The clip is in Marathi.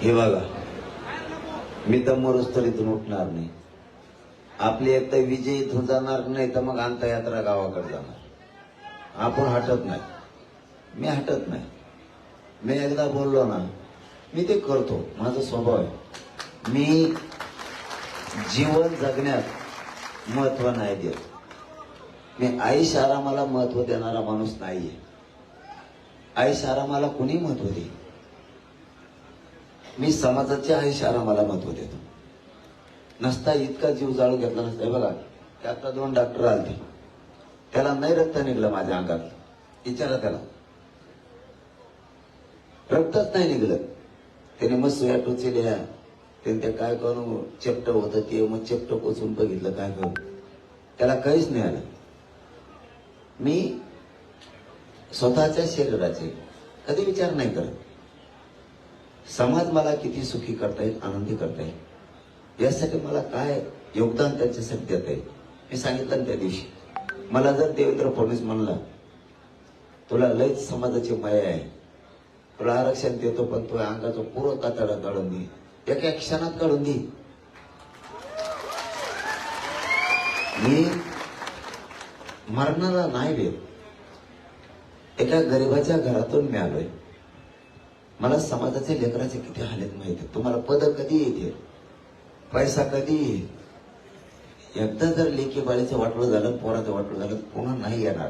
हे बघा. मी तर तर इथून उठणार नाही. आपली एक तर विजय इथून जाणार नाही तर मग अंतयात्रा गावाकडे जाणार. आपण हटत नाही. मी हटत नाही. मी एकदा बोललो ना मी ते करतो. माझा स्वभाव आहे. मी जीवन जगण्यात महत्त्व नाही देत. मी आईश आरामाला महत्त्व देणारा माणूस नाहीये. आईश आरामाला कुणी महत्त्व दे मी समाजाच्या आयुष्याला मला महत्त्व देतो. नसता इतका जीव जाळू घेतला नसता. बघा ते आता दोन डॉक्टर आले त्याला नाही रक्त निघलं माझ्या अंगात. विचारा त्याला. रक्तच नाही निघलं. त्याने मग सुया टोचल्या. त्याने ते काय करून चेपट होतं ते. मग चेपट कोचून बघितलं काय करू? त्याला काहीच नाही आलं. मी स्वतःच्या शरीराचे कधी विचार नाही करत. समाज मला किती सुखी करता येईल आनंदी करता येईल? यासाठी मला काय योगदान त्यांच्यासाठी देता येईल? मी सांगितलं त्या दिवशी. मला जर देवेंद्र फडणवीस म्हणला तुला लयच समाजाची माया आहे. तुला आरक्षण देतो पण तुला अंगाचं पूर्ण कातडा काढून दे. एका क्षणात काढून दे. मी मरणाला नाही भेट एका गरिबाच्या घरातून मी आलोय. मला समाजाचे लेकराचे किती हालेत माहिती तुम्हाला पद कधी येते पैसा कधी येईल? एकदा जर लेखी बाळीचं वाटलं झालं पोराचं वाटलं झालं पुन्हा नाही येणार.